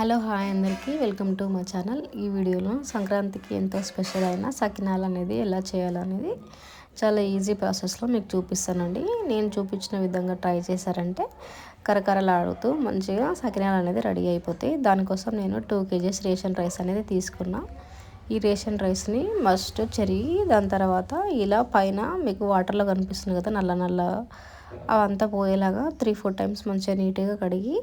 Hello hi అందరికీ welcome to మా channel. ఈ వీడియోలో సంక్రాంతికి ఎంతో స్పెషల్ అయిన సకినాలు అనేది ఎలా చేయాలనేది చాలా ఈజీ ప్రాసెస్లో మీకు చూపిస్తానండి. నేను చూపించిన విధంగా ట్రై చేశారంటే కరకరలాడుతూ మంచిగా సకినాలు అనేది రెడీ అయిపోతాయి. దానికోసం నేను టూ కేజీస్ రేషన్ రైస్ అనేది తీసుకున్నా. ఈ రేషన్ రైస్ని మస్ట్ చెరిగి దాని తర్వాత ఇలా పైన మీకు వాటర్లో కనిపిస్తుంది కదా నల్ల నల్ల అవంతా పోయేలాగా త్రీ ఫోర్ టైమ్స్ మంచిగా నీట్గా కడిగి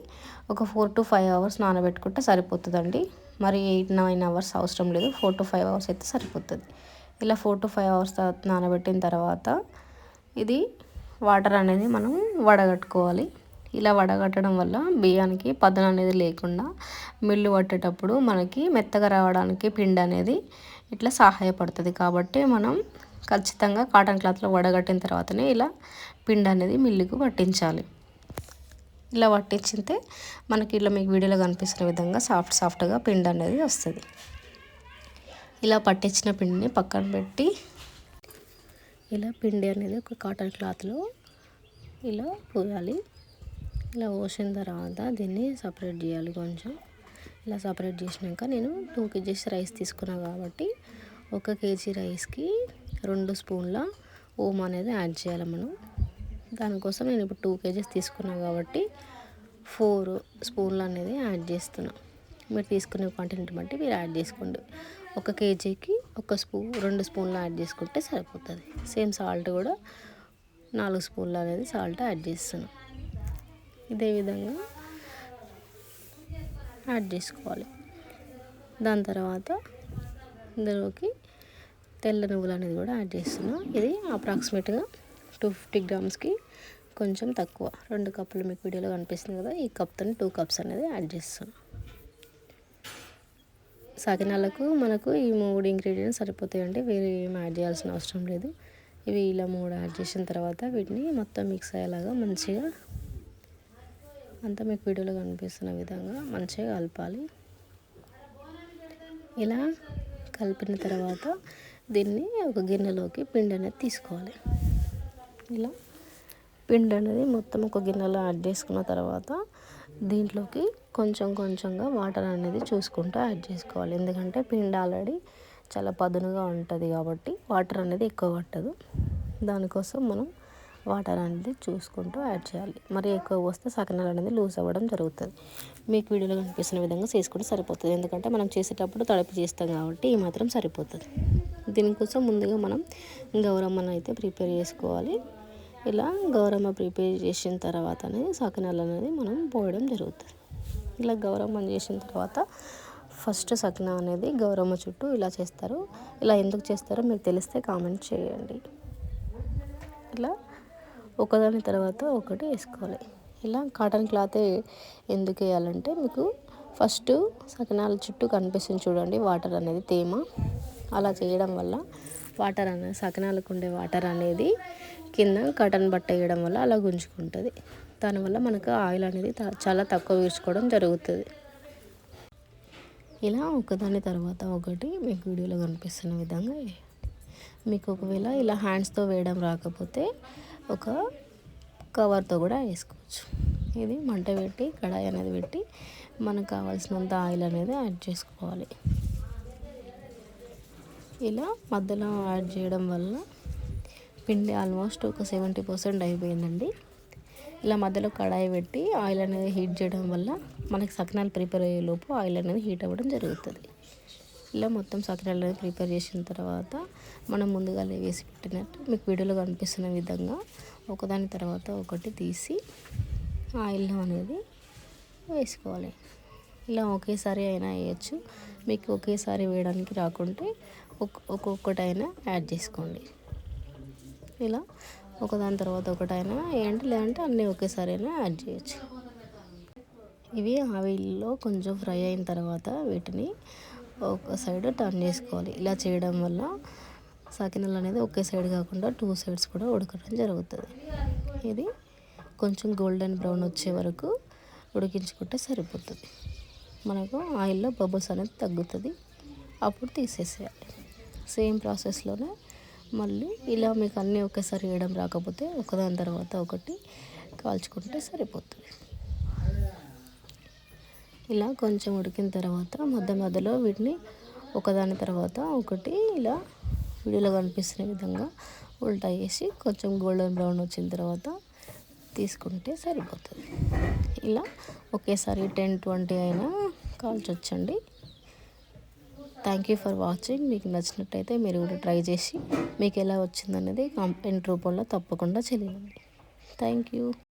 ఒక ఫోర్ టు ఫైవ్ అవర్స్ నానబెట్టుకుంటే సరిపోతుందండి. మరి ఎయిట్ నైన్ అవర్స్ అవసరం లేదు. ఫోర్ టు ఫైవ్ అవర్స్ అయితే సరిపోతుంది. ఇలా ఫోర్ టు ఫైవ్ అవర్స్ నానబెట్టిన తర్వాత ఇది వాటర్ అనేది మనం వడగట్టుకోవాలి. ఇలా వడగట్టడం వల్ల బియ్యానికి పదన అనేది లేకుండా మిల్లు పట్టేటప్పుడు మనకి మెత్తగా రావడానికి పిండి అనేది ఇట్లా సహాయపడుతుంది. కాబట్టి మనం ఖచ్చితంగా కాటన్ క్లాత్లో వడగట్టిన తర్వాతనే ఇలా పిండి అనేది మిల్లుకు పట్టించాలి. ఇలా పట్టించితే మనకి ఇలా మీకు వీడియోలో కనిపిస్తున్న విధంగా సాఫ్ట్ సాఫ్ట్గా పిండి అనేది వస్తుంది. ఇలా పట్టించిన పిండిని పక్కన పెట్టి ఇలా పిండి అనేది ఒక కాటన్ క్లాత్లో ఇలా పోయాలి. ఇలా పోసిన తర్వాత దీన్ని సపరేట్ చేయాలి కొంచెం. ఇలా సపరేట్ చేసినాక నేను టూ కేజీస్ రైస్ తీసుకున్నాను కాబట్టి ఒక కేజీ రైస్కి రెండు స్పూన్ల ఓమ్ అనేది యాడ్ చేయాలి మనం. దానికోసం నేను ఇప్పుడు టూ కేజీస్ తీసుకున్నాను కాబట్టి ఫోర్ స్పూన్లు అనేది యాడ్ చేస్తున్నా. మీరు తీసుకునే క్వాంటిటీ బట్టి మీరు యాడ్ చేసుకోండి. ఒక కేజీకి ఒక స్పూన్ రెండు స్పూన్లు యాడ్ చేసుకుంటే సరిపోతుంది. సేమ్ సాల్ట్ కూడా నాలుగు స్పూన్లు అనేది సాల్ట్ యాడ్ చేస్తున్నాను ఇదే విధంగా యాడ్ చేసుకోవాలి. దాని తర్వాత ఇందులోకి తెల్ల నువ్వులు అనేది కూడా యాడ్ చేస్తున్నాం. ఇది అప్రాక్సిమేట్గా టూ ఫిఫ్టీ గ్రామ్స్కి కొంచెం తక్కువ. రెండు కప్పులు మీకు వీడియోలో కనిపిస్తుంది కదా ఈ కప్తో టూ కప్స్ అనేది యాడ్ చేస్తున్నాం. సాకినాలకు మనకు ఈ మూడు ఇంగ్రీడియంట్స్ సరిపోతాయండి. వేరే ఏం యాడ్ చేయాల్సిన అవసరం లేదు. ఇవి ఇలా మూడు యాడ్ చేసిన తర్వాత వీటిని మొత్తం మిక్స్ అయ్యేలాగా మంచిగా అంతా మీకు వీడియోలో కనిపిస్తున్న విధంగా మంచిగా కలపాలి. ఇలా కలిపిన తర్వాత దీన్ని ఒక గిన్నెలోకి పిండి అనేది తీసుకోవాలి. ఇలా పిండి అనేది మొత్తం ఒక గిన్నెలో యాడ్ చేసుకున్న తర్వాత దీంట్లోకి కొంచెం కొంచెంగా వాటర్ అనేది చూసుకుంటూ యాడ్ చేసుకోవాలి. ఎందుకంటే పిండి ఆల్రెడీ చాలా పదునుగా ఉంటుంది కాబట్టి వాటర్ అనేది ఎక్కువ పట్టదు. దానికోసం మనం వాటర్ అనేది చూసుకుంటూ యాడ్ చేయాలి. మరి ఎక్కువ వస్తే సకనాలు అనేది లూజ్ అవ్వడం జరుగుతుంది. మీకు వీడియోలో కనిపిస్తున్న విధంగా చేసుకుంటే సరిపోతుంది. ఎందుకంటే మనం చేసేటప్పుడు తడిపి చేస్తాం కాబట్టి ఈ మాత్రం సరిపోతుంది. దీనికోసం ముందుగా మనం గౌరమ్మను అయితే ప్రిపేర్ చేసుకోవాలి. ఇలా గౌరమ్మ ప్రిపేర్ చేసిన తర్వాతనే సకినాలు అనేది మనం పోయడం జరుగుతుంది. ఇలా గౌరమ్మ చేసిన తర్వాత ఫస్ట్ సకిన అనేది గౌరమ్మ చుట్టూ ఇలా చేస్తారు. ఇలా ఎందుకు చేస్తారో మీకు తెలిస్తే కామెంట్ చేయండి. ఇలా ఒకదాని తర్వాత ఒకటి వేసుకోవాలి. ఇలా కాటన్ క్లాతే ఎందుకు వేయాలంటే మీకు ఫస్ట్ సకినాల చుట్టూ కనిపిస్తుంది చూడండి వాటర్ అనేది తేమ. అలా చేయడం వల్ల వాటర్ అనేది సకినాలకు ఉండే వాటర్ అనేది కింద కటన్ బట్ట వేయడం వల్ల అలా గుంజుకుంటుంది. దానివల్ల మనకు ఆయిల్ అనేది చాలా తక్కువ వీడ్చుకోవడం జరుగుతుంది. ఇలా ఒకదాని తర్వాత ఒకటి మీకు వీడియోలో కనిపిస్తున్న విధంగా మీకు ఒకవేళ ఇలా హ్యాండ్స్తో వేయడం రాకపోతే ఒక కవర్తో కూడా వేసుకోవచ్చు. ఇది మంట పెట్టి కడాయి అనేది పెట్టి మనకు కావాల్సినంత ఆయిల్ అనేది యాడ్ చేసుకోవాలి. ఇలా మధ్యలో యాడ్ చేయడం వల్ల పిండి ఆల్మోస్ట్ ఒక సెవెంటీ పర్సెంట్ అయిపోయిందండి. ఇలా మధ్యలో కడాయి పెట్టి ఆయిల్ అనేది హీట్ చేయడం వల్ల మనకి సకినాలు ప్రిపేర్ అయ్యేలోపు ఆయిల్ అనేది హీట్ అవ్వడం జరుగుతుంది. ఇలా మొత్తం సకినాలు ప్రిపేర్ చేసిన తర్వాత మనం ముందుగా వేసి పెట్టినట్టు మీకు వీడియోలో కనిపిస్తున్న విధంగా ఒకదాని తర్వాత ఒకటి తీసి ఆయిల్లో అనేది వేసుకోవాలి. ఇలా ఒకేసారి అయినా వేయచ్చు. మీకు ఒకేసారి వేయడానికి రాకుంటే ఒక్కొక్కటైనా యాడ్ చేసుకోండి. ఇలా ఒకదాని తర్వాత ఒకటైనా వేయండి. లేదంటే అన్నీ ఒకేసారి అయినా యాడ్ చేయొచ్చు. ఇవి ఆవిల్లో కొంచెం ఫ్రై అయిన తర్వాత వీటిని ఒక సైడ్ టర్న్ చేసుకోవాలి. ఇలా చేయడం వల్ల సకినలు అనేది ఒకే సైడ్ కాకుండా టూ సైడ్స్ కూడా ఉడకడం జరుగుతుంది. ఇది కొంచెం గోల్డెన్ బ్రౌన్ వచ్చే వరకు ఉడికించుకుంటే సరిపోతుంది. మనకు ఆయిల్లో బబుల్స్ అనేది తగ్గుతుంది. అప్పుడు తీసేసేయాలి. సేమ్ ప్రాసెస్లోనే మళ్ళీ ఇలా మీకు అన్నీ ఒకేసారి వేయడం రాకపోతే ఒకదాని తర్వాత ఒకటి కాల్చుకుంటే సరిపోతుంది. ఇలా కొంచెం ఉడికిన తర్వాత మధ్య మధ్యలో వీటిని ఒకదాని తర్వాత ఒకటి ఇలా వీడియోలో కనిపిస్తున్న విధంగా ఉల్టా వేసి కొంచెం గోల్డెన్ బ్రౌన్ వచ్చిన తర్వాత తీసుకుంటే సరిపోతుంది. ఇలా ఒకేసారి టెన్ ట్వంటీ అయినా కాల్చొచ్చండి. Thank you for watching. మీకు నచ్చినట్టయితే మీరు కూడా ట్రై చేసి మీకు ఎలా వచ్చిందనేది కామెంట్ రూపంలో తప్పకుండా తెలియండి. Thank you.